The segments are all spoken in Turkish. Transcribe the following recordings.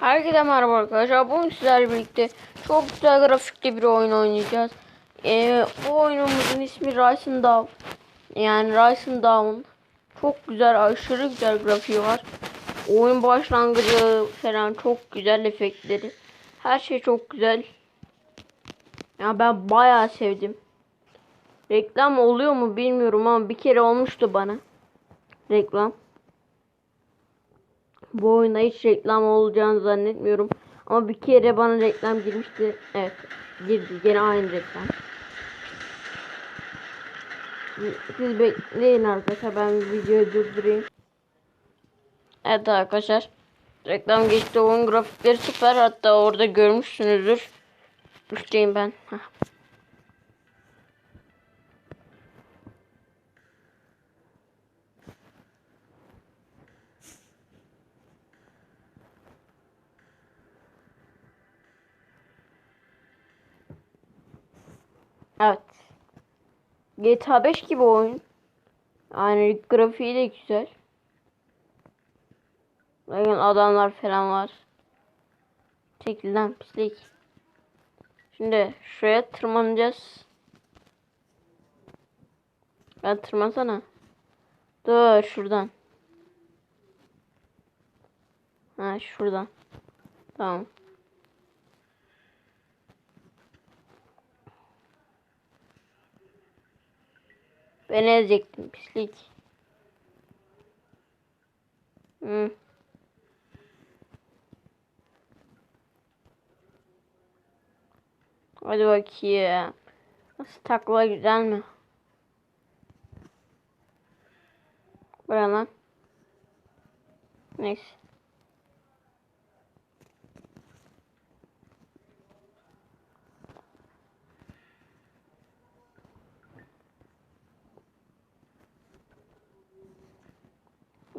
Herkese merhaba arkadaşlar. Bugün sizlerle birlikte çok güzel grafikli bir oyun oynayacağız. Ee, bu oyunumuzun ismi Rise and Dawn. Yani Rise and Dawn. Çok güzel, aşırı güzel grafiği var. Oyun başlangıcı falan çok güzel efektleri. Her şey çok güzel. Ya ben bayağı sevdim. Reklam oluyor mu bilmiyorum ama bir kere olmuştu bana. Reklam. Bu oyunda hiç reklam olacağını zannetmiyorum. Ama bir kere bana reklam girmişti. Evet. Girdi. Gene aynı reklam. Siz bekleyin arkadaşlar. Ben videoyu durdurayım. Evet arkadaşlar. Reklam geçti. Oyun grafikleri süper. Hatta orada görmüşsünüzdür. Üstteyim ben. Heh. Evet. GTA 5 gibi oyun. Yani grafiği de güzel. Bakın adamlar falan var. Çekil lan pislik. Şimdi şuraya tırmanacağız. Ben tırmansana. Dur şuradan. Ha şuradan. Tamam. Ben ezecektim pislik. Hı. Hadi bakayım. Nasıl takla güzel mi? Bırak lan. Neyse.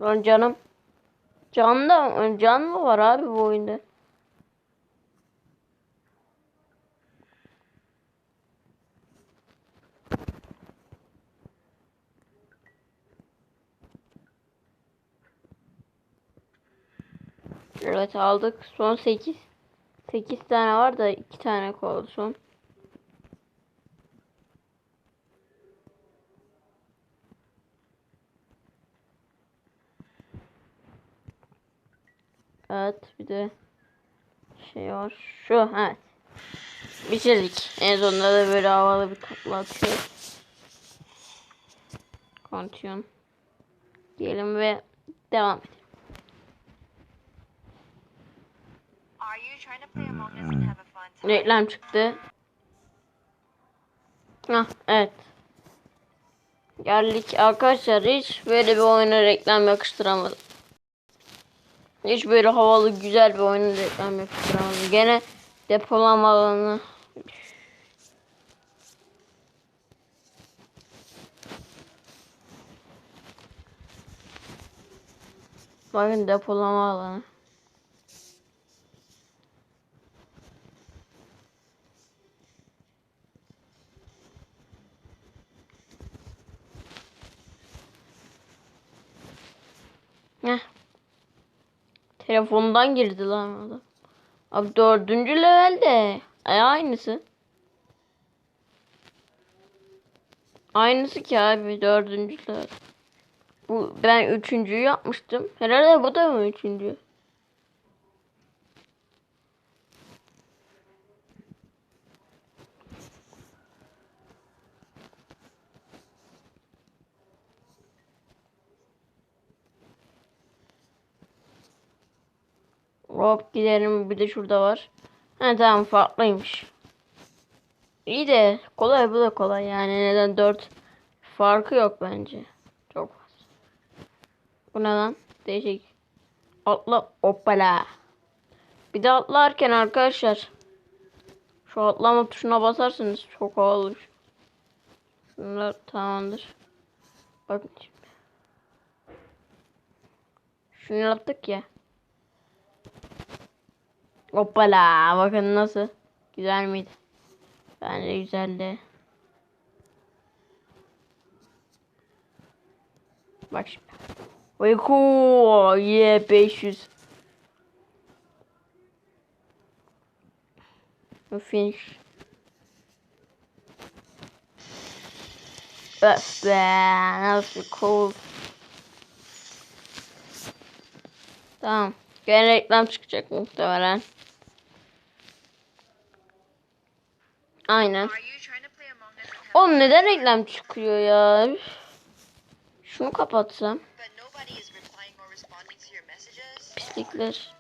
Lan canım. Can da can mı var abi bu oyunda? Evet aldık. Son 8. 8 tane var da 2 tane kaldı son. Evet bir de şey var. Şu evet. Bitirdik. En sonunda da böyle havalı bir takla atıyor. Continue. Diyelim ve devam edelim. Reklam çıktı. Hah evet. Geldik arkadaşlar hiç böyle bir oyuna reklam yakıştıramadım. Hiç böyle havalı güzel bir oyuna reklam yakıştıramadım. Gene depolama alanı. Bakın depolama alanı. Heh. Telefondan girdi lan adam. Abi dördüncü levelde. E, aynısı. Aynısı ki abi dördüncü level. Bu ben üçüncüyü yapmıştım. Herhalde bu da mı üçüncü? Hop gidelim bir de şurada var. Ha tamam farklıymış. İyi de kolay bu da kolay yani neden 4 farkı yok bence. Çok fazla. Bu ne lan? Değişik. Atla hoppala. Bir de atlarken arkadaşlar şu atlama tuşuna basarsanız çok havalı. şey. Şunlar tamamdır. Bakın şimdi. Şunu yaptık ya. Hoppala bakın nasıl. Güzel miydi? Bence güzeldi. Bak şimdi. Uyku. Yeah 500. Finish. Öf be nasıl cool. Tamam. Gene reklam çıkacak muhtemelen. Aynen. Are you trying to play Among Us and have Oğlum neden reklam çıkıyor ya? Şunu kapatsam. Pislikler.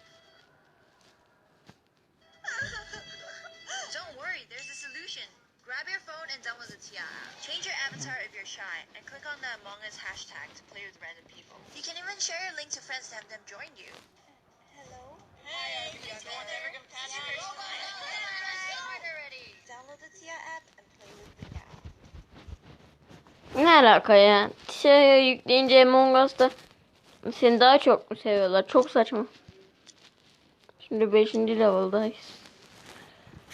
Don't worry, there's a solution. Grab your phone and download the TIA app. Change your avatar if you're shy and click on the Among Us hashtag to play with random people. You can even share your link to friends to have them join you. Hello? Hey, you're the one ever gonna pass your already. Download the TIA app and play with me now. Ne alaka ya? Şey yükleyince Among Us'ta seni daha çok mu seviyorlar? Çok saçma. Şimdi 5. level'dayız.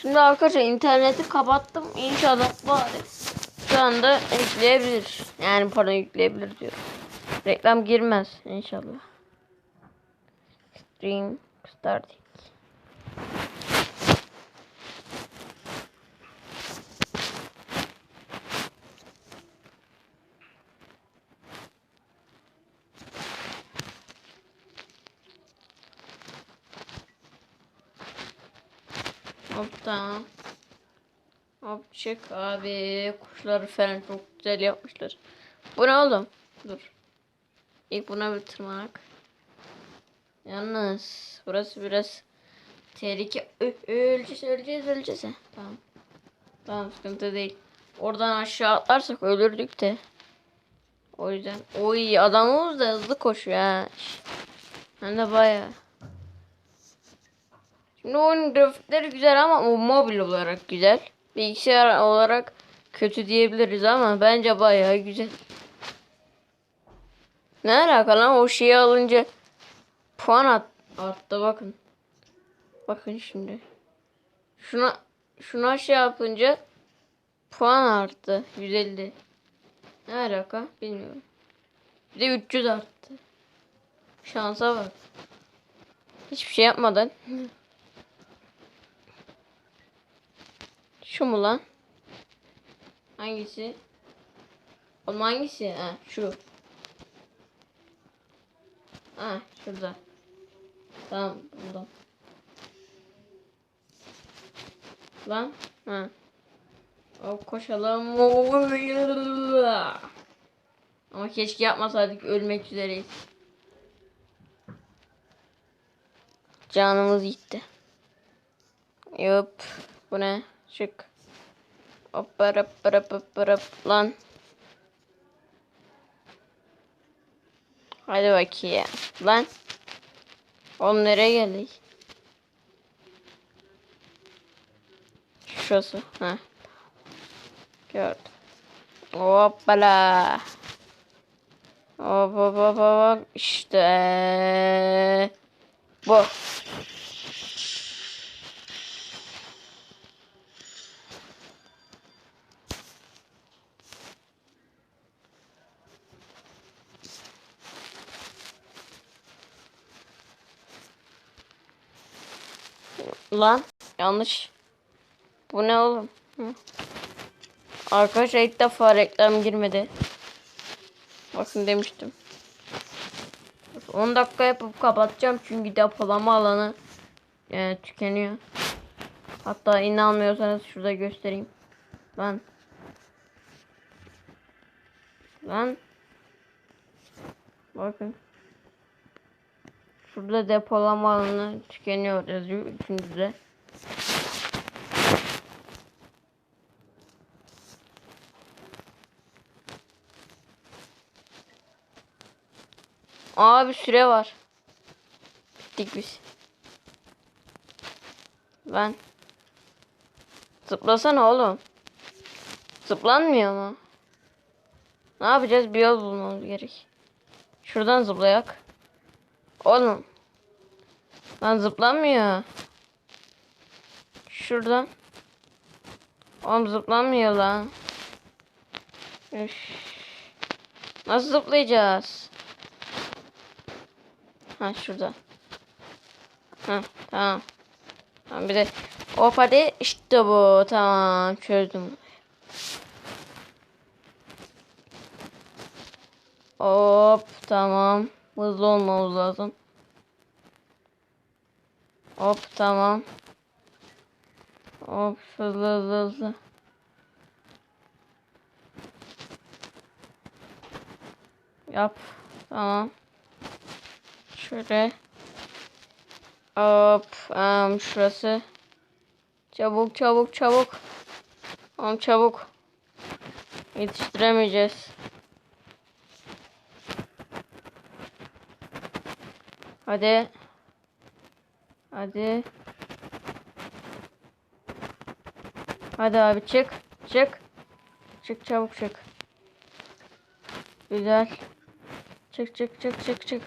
Şimdi arkadaşlar interneti kapattım. İnşallah bari şu anda yükleyebilir. Yani pardon yükleyebilir diyorum. Reklam girmez inşallah. Stream starting. Hop tamam. Hop çık abi. Kuşları falan çok güzel yapmışlar. Bu ne oğlum? Dur. İlk buna bir tırmanak. Yalnız burası biraz tehlike. Ö- öleceğiz öleceğiz öleceğiz. Tamam. Tamam sıkıntı değil. Oradan aşağı atlarsak ölürdük de. O yüzden. Oy adamımız da hızlı koşuyor ha. Hem de bayağı. Şimdi oyunun grafikleri güzel ama mobil olarak güzel. Bilgisayar olarak kötü diyebiliriz ama bence bayağı güzel. Ne alaka lan o şeyi alınca puan at, arttı bakın. Bakın şimdi. Şuna şuna şey yapınca puan arttı 150. Ne alaka bilmiyorum. Bir de 300 arttı. Şansa bak. Hiçbir şey yapmadan. Şu mu lan? Hangisi? Oğlum hangisi? Ha şu. Ha şurada. Tamam buldum. Lan. Ha. O koşalım. Ama keşke yapmasaydık ölmek üzereyiz. Canımız gitti. Yup. Bu ne? Çık. Hop hop hop hop hop lan. Hadi bakayım. Lan. Oğlum nereye geldik? Şurası. Ha. Gördüm. Hoppala. Hop hop hop hop. İşte. Bu. Lan yanlış. Bu ne oğlum? Hı. Arkadaşlar ilk defa reklam girmedi. Bakın demiştim. 10 dakika yapıp kapatacağım çünkü depolama alanı e, tükeniyor. Hatta inanmıyorsanız şurada göstereyim. Lan. Lan. Bakın. Şurada depolama alanı tükeniyor yazıyor üçüncüde. Aa bir süre var. Bittik biz. Ben. Zıplasana oğlum. Zıplanmıyor mu? Ne yapacağız? Bir yol bulmamız gerek. Şuradan zıplayak. Oğlum. Lan zıplanmıyor. Şuradan. Oğlum zıplanmıyor lan. Üf. Nasıl zıplayacağız? Ha şurada. Ha tamam. Tamam bir de Hop hadi işte bu tamam çözdüm. Hop tamam hızlı olmamız lazım. Hop tamam. Hop hızlı hızlı hızlı. Yap. Tamam. Şöyle. Hop. em, şurası. Çabuk çabuk çabuk. Tamam çabuk. Yetiştiremeyeceğiz. Hadi. Hadi. Hadi abi çık. Çık. Çık çabuk çık. Güzel. Çık çık çık çık çık.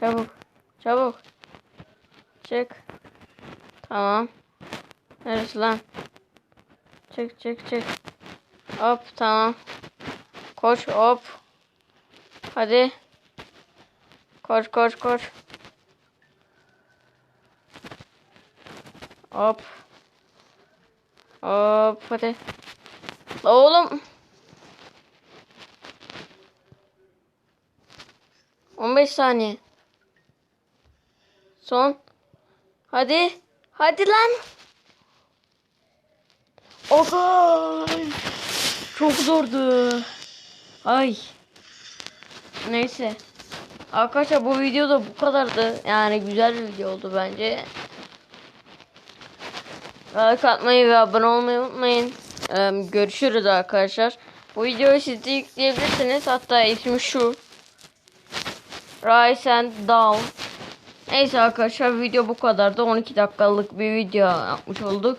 Çabuk. Çabuk. Çık. Tamam. Neresi lan? Çık çık çık. Hop tamam. Koş hop. Hadi. Koş koş koş. Hop. Hop hadi. Oğlum. 15 saniye. Son. Hadi. Hadi lan. Ay. Çok zordu. Ay. Neyse. Arkadaşlar bu video da bu kadardı. Yani güzel bir video oldu bence. Like atmayı ve abone olmayı unutmayın. Ee, görüşürüz arkadaşlar. Bu videoyu siz de yükleyebilirsiniz. Hatta ismi şu. Rise and Down. Neyse arkadaşlar video bu kadardı. 12 dakikalık bir video yapmış olduk.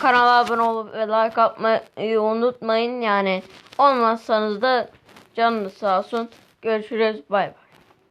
Kanala abone olup ve like atmayı unutmayın. Yani olmazsanız da canınız sağ olsun. Görüşürüz. Bay bay.